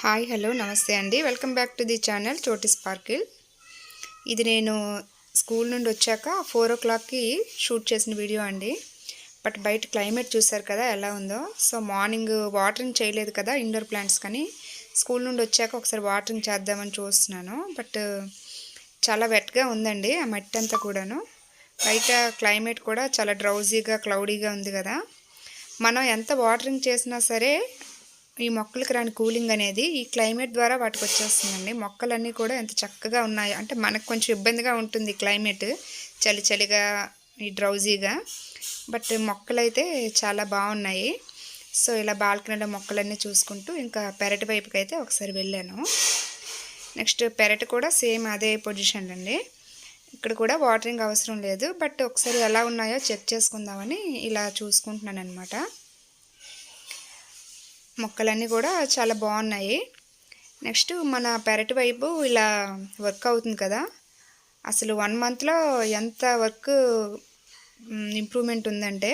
Hi hello నమస్తే అండి. Welcome back to the channel Choti sparkle. ఇది నేను స్కూల్ నుండి వచ్చాక ఫోర్ ఓ క్లాక్కి షూట్ చేసిన వీడియో అండి. బట్ బయట క్లైమేట్ చూసారు కదా ఎలా ఉందో. సో మార్నింగ్ వాటరింగ్ చేయలేదు కదా ఇండోర్ ప్లాంట్స్ కానీ. స్కూల్ నుండి వచ్చాక ఒకసారి వాటరింగ్ చేద్దామని చూస్తున్నాను. బట్ చాలా వెట్గా ఉందండి ఆ మట్టి అంతా కూడాను. బయట క్లైమేట్ కూడా చాలా డ్రౌజీగా క్లౌడీగా ఉంది కదా. మనం ఎంత వాటరింగ్ చేసినా సరే ఈ మొక్కలకి రాని కూలింగ్ అనేది ఈ క్లైమేట్ ద్వారా వాటికి వచ్చేస్తుందండి. మొక్కలన్నీ కూడా ఎంత చక్కగా ఉన్నాయి అంటే మనకు కొంచెం ఇబ్బందిగా ఉంటుంది క్లైమేట్ చలి చలిగా ఈ డ్రౌజీగా బట్ మొక్కలైతే చాలా బాగున్నాయి. సో ఇలా బాల్కనీలో మొక్కలన్నీ చూసుకుంటూ ఇంకా పెరటి వైపుకి అయితే ఒకసారి వెళ్ళాను. నెక్స్ట్ పెరటి కూడా సేమ్ అదే పొజిషన్ అండి. ఇక్కడ కూడా వాటరింగ్ అవసరం లేదు. బట్ ఒకసారి ఎలా ఉన్నాయో చెక్ చేసుకుందామని ఇలా చూసుకుంటున్నాను అనమాట మొక్కలన్నీ కూడా చాలా బాగున్నాయి. నెక్స్ట్ మన పెరటి వైపు ఇలా వర్క్ అవుతుంది కదా. అసలు వన్ మంత్లో ఎంత వర్క్ ఇంప్రూవ్మెంట్ ఉందంటే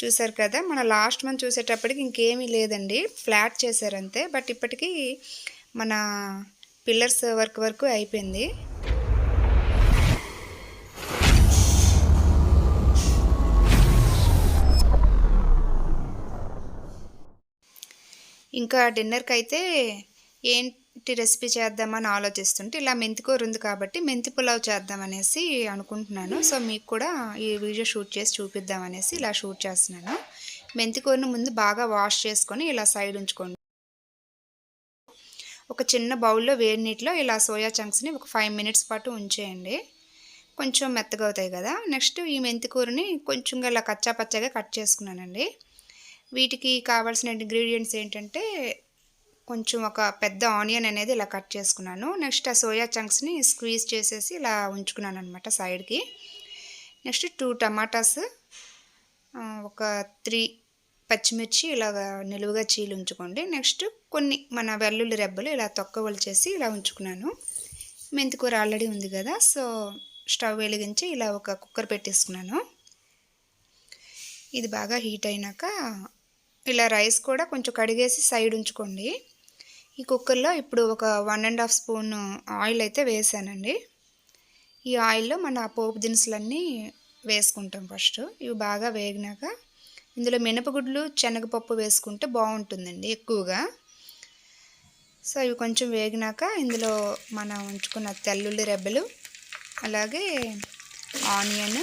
చూసారు కదా మన లాస్ట్ మంత్ చూసేటప్పటికి ఇంకేమీ లేదండి. ఫ్లాట్ చేశారంతే బట్ ఇప్పటికీ మన పిల్లర్స్ వర్క్ వరకు అయిపోయింది. ఇంకా డిన్నర్కి అయితే ఏంటి రెసిపీ చేద్దామని ఆలోచిస్తుంటే ఇలా మెంతికూర ఉంది కాబట్టి మెంతి పులావ్ చేద్దామనేసి అనుకుంటున్నాను. సో మీకు కూడా ఈ వీడియో షూట్ చేసి చూపిద్దామనేసి ఇలా షూట్ చేస్తున్నాను. మెంతికూరను ముందు బాగా వాష్ చేసుకొని ఇలా సైడ్ ఉంచుకోండి. ఒక చిన్న బౌల్లో వేడి నీటిలో ఇలా సోయా చంక్స్ని ఒక ఫైవ్ మినిట్స్ పాటు ఉంచేయండి. కొంచెం మెత్తగా అవుతాయి కదా. నెక్స్ట్ ఈ మెంతికూరని కొంచెంగా ఇలా కచ్చా పచ్చగా కట్ చేసుకున్నానండి. వీటికి కావాల్సిన ఇంగ్రీడియంట్స్ ఏంటంటే కొంచెం ఒక పెద్ద ఆనియన్ అనేది ఇలా కట్ చేసుకున్నాను. నెక్స్ట్ ఆ సోయా చంక్స్ని స్క్వీజ్ చేసేసి ఇలా ఉంచుకున్నాను అనమాట సైడ్కి. నెక్స్ట్ టూ టమాటాస్ ఒక త్రీ పచ్చిమిర్చి ఇలా నిలువుగా చీలు ఉంచుకోండి. నెక్స్ట్ కొన్ని మన వెల్లుల్లి రెబ్బలు ఇలా తొక్కవలు చేసి ఇలా ఉంచుకున్నాను. మెంతికూర ఆల్రెడీ ఉంది కదా సో స్టవ్ వెలిగించి ఇలా ఒక కుక్కర్ పెట్టేసుకున్నాను. ఇది బాగా హీట్ అయినాక ఇలా రైస్ కూడా కొంచెం కడిగేసి సైడ్ ఉంచుకోండి. ఈ కుక్కర్లో ఇప్పుడు ఒక one and half spoon oil అయితే వేసానండి. ఈ ఆయిల్లో మన పోపు దినుసులన్నీ వేసుకుంటాం ఫస్ట్. ఇవి బాగా వేగినాక ఇందులో మినపగుడ్లు శనగపప్పు వేసుకుంటే బాగుంటుందండి ఎక్కువగా. సో ఇవి కొంచెం వేగినాక ఇందులో మనం ఉంచుకున్న తెల్లుల్లి రెబ్బలు అలాగే ఆనియన్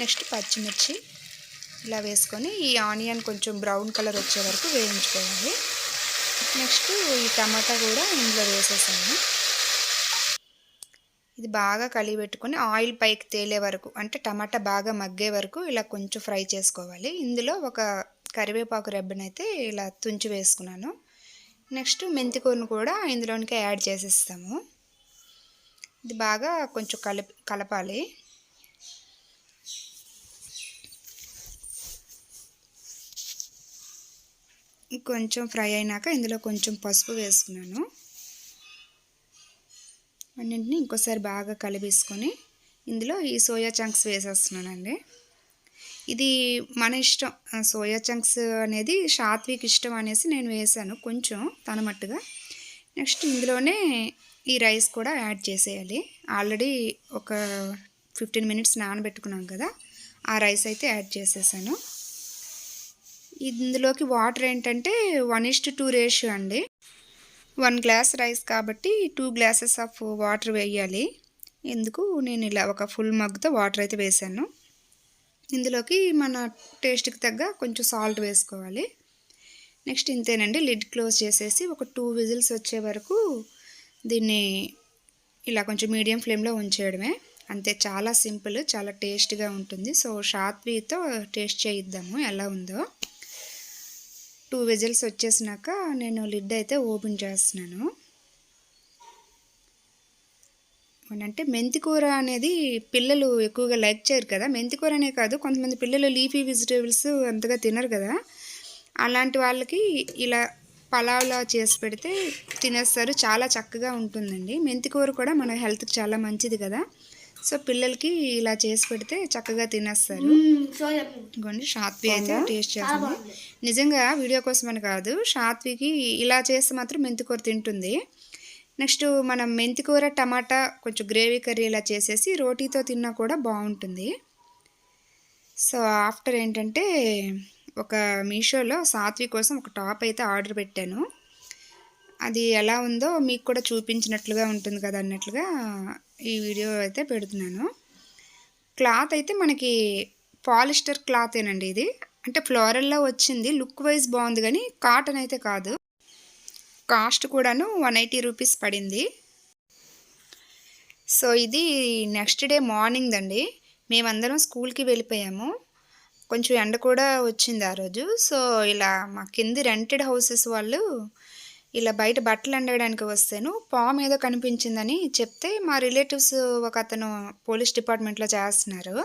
నెక్స్ట్ పచ్చిమిర్చి. ఇలా వేసుకొని ఈ ఆనియన్ కొంచెం బ్రౌన్ కలర్ వచ్చే వరకు వేయించుకోవాలి. నెక్స్ట్ ఈ టమాటా కూడా ఇందులో వేసేసాను. ఇది బాగా కలిపెట్టుకొని ఆయిల్ పైకి తేలే వరకు అంటే టమాటా బాగా మగ్గే వరకు ఇలా కొంచెం ఫ్రై చేసుకోవాలి. ఇందులో ఒక కరివేపాకు రెబ్బనైతే ఇలా తుంచి వేసుకున్నాను. నెక్స్ట్ మెంతికూరను కూడా ఇందులోనికి యాడ్ చేసేస్తాము. ఇది బాగా కొంచెం కలిపి కలపాలి. కొంచెం ఫ్రై అయినాక ఇందులో కొంచెం పసుపు వేసుకున్నాను. అన్నింటిని ఇంకోసారి బాగా కలిపేసుకొని ఇందులో ఈ సోయా చంక్స్ వేసేస్తున్నానండి. ఇది మన ఇష్టం. సోయా చంక్స్ అనేది షాత్విక్ ఇష్టం అనేసి నేను వేసాను కొంచెం తన మట్టుగా. నెక్స్ట్ ఇందులోనే ఈ రైస్ కూడా యాడ్ చేసేయాలి. ఆల్రెడీ ఒక ఫిఫ్టీన్ మినిట్స్ నానబెట్టుకున్నాం కదా ఆ రైస్ అయితే యాడ్ చేసేసాను. ఇందులోకి వాటర్ ఏంటంటే one is to two ratio అండి. వన్ గ్లాస్ రైస్ కాబట్టి టూ గ్లాసెస్ ఆఫ్ వాటర్ వేయాలి. ఎందుకు? నేను ఇలా ఒక ఫుల్ మగ్తో వాటర్ అయితే వేసాను. ఇందులోకి మన టేస్ట్కి తగ్గ కొంచెం సాల్ట్ వేసుకోవాలి. నెక్స్ట్ ఇంతేనండి లిడ్ క్లోజ్ చేసేసి ఒక టూ విజిల్స్ వచ్చే వరకు దీన్ని ఇలా కొంచెం మీడియం ఫ్లేమ్లో ఉంచేయడమే. అంతే చాలా సింపుల్ చాలా టేస్ట్గా ఉంటుంది. సో షాత్వీతో టేస్ట్ చేయిద్దాము ఎలా ఉందో. టూ విజిల్స్ వచ్చేసినాక నేను లిడ్ అయితే ఓపెన్ చేస్తున్నాను. అంటే మెంతికూర అనేది పిల్లలు ఎక్కువగా లైక్ చేయరు కదా. మెంతికూర అనే కాదు కొంతమంది పిల్లలు లీఫీ వెజిటేబుల్స్ అంతగా తినరు కదా. అలాంటి వాళ్ళకి ఇలా పలావ్లా చేసి పెడితే తినేస్తారు. చాలా చక్కగా ఉంటుందండి. మెంతికూర కూడా మన హెల్త్కి చాలా మంచిది కదా. సో పిల్లలకి ఇలా చేసి పెడితే చక్కగా తినేస్తారు. ఇంకోండి షాత్వి అయితే టేస్ట్ చేస్తుంది. నిజంగా వీడియో కోసమని కాదు షాత్వికి ఇలా చేస్తే మాత్రం మెంతికూర తింటుంది. నెక్స్ట్ మనం మెంతికూర టమాటా కొంచెం గ్రేవీ కర్రీ ఇలా చేసేసి రోటీతో తిన్నా కూడా బాగుంటుంది. సో ఆఫ్టర్ ఏంటంటే ఒక మీషోలో సాత్వి కోసం ఒక టాప్ అయితే ఆర్డర్ పెట్టాను. అది ఎలా ఉందో మీకు కూడా చూపించినట్లుగా ఉంటుంది కదా అన్నట్లుగా ఈ వీడియో అయితే పెడుతున్నాను. క్లాత్ అయితే మనకి పాలిస్టర్ క్లాతేనండి ఇది. అంటే ఫ్లోరల్లో వచ్చింది లుక్ వైజ్ బాగుంది కానీ కాటన్ అయితే కాదు. కాస్ట్ కూడాను వన్ ఎయిటీ రూపీస్ పడింది. సో ఇది నెక్స్ట్ డే మార్నింగ్ అండి. మేమందరం స్కూల్కి వెళ్ళిపోయాము. కొంచెం ఎండ కూడా వచ్చింది ఆ రోజు. సో ఇలా మా కింది రెంటెడ్ హౌసెస్ వాళ్ళు ఇలా బయట బట్టలు ఎండడానికి వస్తేను పాము ఏదో కనిపించిందని చెప్తే మా రిలేటివ్స్ ఒక అతను పోలీస్ డిపార్ట్మెంట్లో చేస్తున్నారు.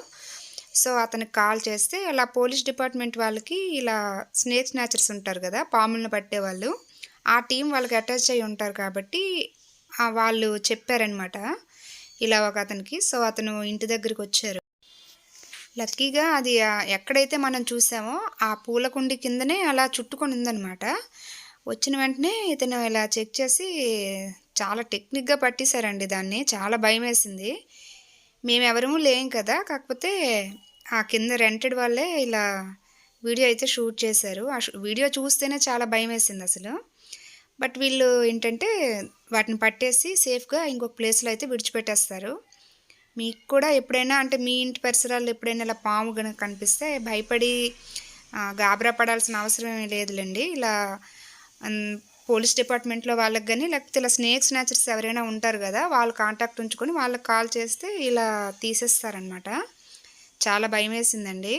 సో అతనికి కాల్ చేస్తే ఇలా పోలీస్ డిపార్ట్మెంట్ వాళ్ళకి ఇలా స్నేక్ స్నాచర్స్ ఉంటారు కదా పాములను పట్టేవాళ్ళు. ఆ టీం వాళ్ళకి అటాచ్ అయి ఉంటారు కాబట్టి వాళ్ళు చెప్పారనమాట ఇలా ఒక అతనికి సో అతను ఇంటి దగ్గరికి వచ్చారు. లక్కీగా అది ఎక్కడైతే మనం చూసామో ఆ పూల కుండి కిందనే అలా చుట్టుకొని ఉందనమాట వచ్చిన వెంటనే ఇతను ఇలా చెక్ చేసి చాలా టెక్నిక్గా పట్టేశారండి దాన్ని. చాలా భయం వేసింది మేము ఎవరము లేం కదా. కాకపోతే ఆ కింద రెంటెడ్ వాళ్ళే ఇలా వీడియో అయితే షూట్ చేశారు. ఆ షూ- వీడియో చూస్తేనే చాలా భయం వేసింది అసలు. బట్ వీళ్ళు ఏంటంటే వాటిని పట్టేసి సేఫ్గా ఇంకొక ప్లేస్లో అయితే విడిచిపెట్టేస్తారు. మీకు కూడా ఎప్పుడైనా అంటే మీ ఇంటి పరిసరాల్లో ఎప్పుడైనా ఇలా పాము కనుక కనిపిస్తే భయపడి గాబరా పడాల్సిన అవసరం ఏమీ లేదులేండి. ఇలా పోలీస్ డిపార్ట్మెంట్లో వాళ్ళకి కానీ లేకపోతే ఇలా స్నేక్స్ నేచర్స్ ఎవరైనా ఉంటారు కదా వాళ్ళు కాంటాక్ట్ ఉంచుకొని వాళ్ళకి కాల్ చేస్తే ఇలా తీసేస్తారనమాట చాలా భయం వేసిందండి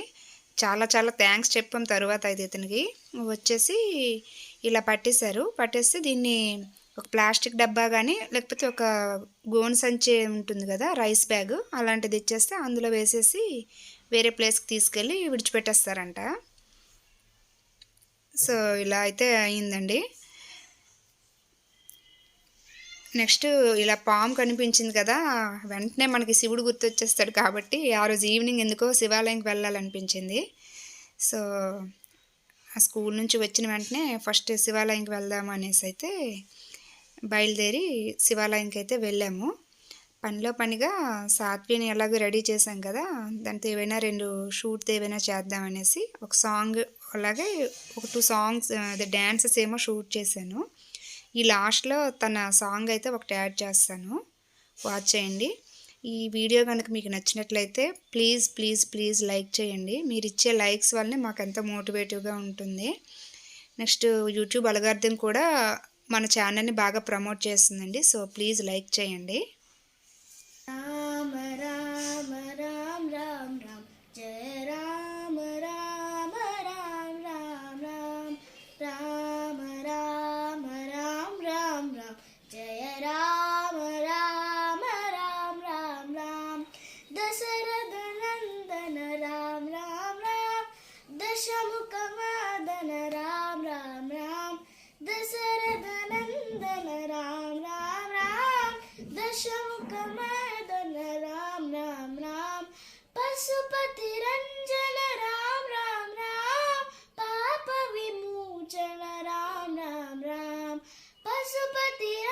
చాలా చాలా థ్యాంక్స్ చెప్పాం తర్వాత అయితే ఇతనికి. వచ్చేసి ఇలా పట్టేశారు. పట్టేస్తే దీన్ని ఒక ప్లాస్టిక్ డబ్బా కానీ లేకపోతే ఒక గోను సంచి ఉంటుంది కదా రైస్ బ్యాగ్ అలాంటిది ఇచ్చేస్తే అందులో వేసేసి వేరే ప్లేస్కి తీసుకెళ్ళి విడిచిపెట్టేస్తారంట. సో ఇలా అయితే అయిందండి. నెక్స్ట్ ఇలా పాము కనిపించింది కదా వెంటనే మనకి శివుడు గుర్తొచ్చేస్తాడు కాబట్టి ఆ రోజు ఈవినింగ్ ఎందుకో శివాలయంకి వెళ్ళాలనిపించింది. సో ఆ స్కూల్ నుంచి వచ్చిన వెంటనే ఫస్ట్ శివాలయంకి వెళ్దాం అనేసి అయితే బయలుదేరి శివాలయంకి అయితే వెళ్ళాము. పనిలో పనిగా సాత్విని ఎలాగో రెడీ చేశాం కదా దాంతో ఏవైనా రెండు షూట్ ఏవైనా చేద్దాం అనేసి ఒక సాంగ్ అలాగే ఒక టూ సాంగ్స్ అదే డ్యాన్సెస్ ఏమో షూట్ చేశాను. ఈ లాస్ట్లో తన సాంగ్ అయితే ఒకటి యాడ్ చేస్తాను. వాచ్ చేయండి. ఈ వీడియో కనుక మీకు నచ్చినట్లయితే ప్లీజ్ ప్లీజ్ ప్లీజ్ లైక్ చేయండి. మీరు ఇచ్చే లైక్స్ వల్లనే మాకు ఎంతో మోటివేటివ్గా ఉంటుంది. నెక్స్ట్ యూట్యూబ్ అలగార్థం కూడా మన ఛానల్ని బాగా ప్రమోట్ చేస్తుందండి. సో ప్లీజ్ లైక్ చేయండి. Super